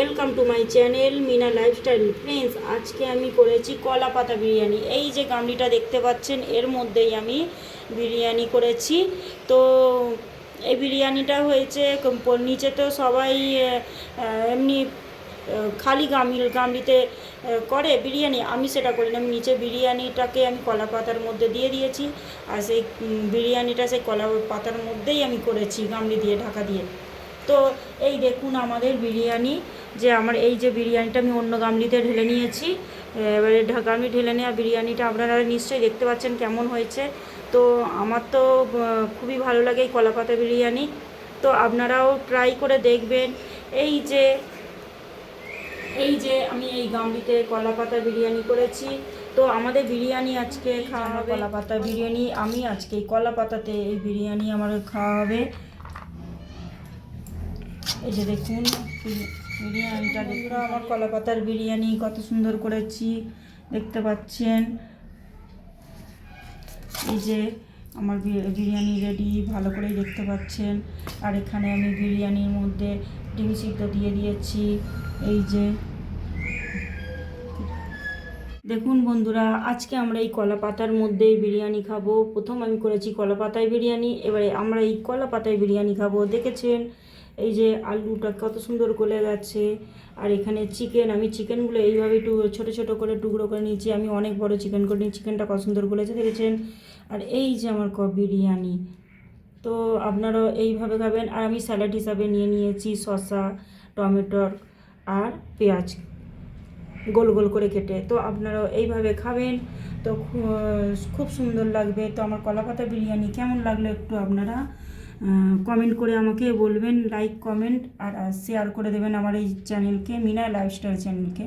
Welcome to my channel Meena lifestyle friends আজকে আমি করেছি কলা পাতা বিরিয়ানি। এই যে গামলিটা দেখতে পাচ্ছেন, এর মধ্যেই আমি বিরিয়ানি করেছি। তো এই বিরিয়ানিটা হয়েছে নিচে তো সবাই এমনি খালি গামলি গামলিতে করে বিরিয়ানি। আমি সেটা করি না নিচে বিরিয়ানিটাকে আমি কলা পাতার মধ্যে দিয়ে দিয়েছি। আর সেই বিরিয়ানিটা সেই কলা পাতার মধ্যেই আমি করেছি গামলি দিয়ে, ঢাকা দিয়ে। তো এই দেখুন আমাদের বিরিয়ানি। যে আমার এই যে বিরিয়ানিটা আমি অন্য গামলিতে ঢেলে নিয়েছি এবারে ঢা- গামলি ঢেলে নেওয়া বিরিয়ানিটা আপনারা নিশ্চয়ই দেখতে পাচ্ছেন কেমন হয়েছে। তো আমার তো খুবই ভালো লাগে এই কলাপাতা বিরিয়ানি। তো আপনারাও ট্রাই করে দেখবেন। এই যে এই যে আমি এই গামলিতে কলা পাতা বিরিয়ানি করেছি। তো আমাদের বিরিয়ানি আজকে খাওয়া হবে। কলা পাতা বিরিয়ানি আমি আজকে এই কলা পাতাতে এই বিরিয়ানি আমার খাওয়া হবে। এই যে দেখুন বিরিয়ানিটা দেখুন আমার কলা পাতার বিরিয়ানি কত সুন্দর করেছি, দেখতে পাচ্ছেন। এই যে আমার বিরিয়ানি রেডি ভালো করেই দেখতে পাচ্ছেন। আর এখানে আমি বিরিয়ানির মধ্যে ডিম সিদ্ধ দিয়ে দিয়েছি। এই যে দেখুন বন্ধুরা, আজকে আমরা এই কলা পাতার মধ্যে বিরিয়ানি খাব। প্রথম আমি করেছি কলা পাতায় বিরিয়ানি, এবারে আমরা এই কলা পাতায় বিরিয়ানি খাব। দেখেছেন? এই যে আলুটা কত সুন্দর গলে গেছে আর এখানে চিকেন, আমি চিকেনগুলো এইভাবে একটু ছোটো ছোটো করে টুকরো করে নিয়েছি। আমি অনেক বড় চিকেন করে নিই চিকেনটা কত সুন্দর গলেছে, দেখেছেন? আর এই যে আমার ক বিরিয়ানি। তো আপনারাও এইভাবে খাবেন। আর আমি স্যালাড হিসাবে নিয়ে নিয়েছি শসা, টমেটোর আর পেঁয়াজ। গোল গোল করে কেটে। তো আপনারাও এইভাবে খাবেন। তো খুব সুন্দর লাগবে। তো আমার কলাপাতা বিরিয়ানি কেমন লাগল একটু আপনারা কমেন্ট করে আমাকে বলবেন। লাইক কমেন্ট আর শেয়ার করে দেবেন আমার এই চ্যানেলকে মিনা লাইফস্টাইল চ্যানেলকে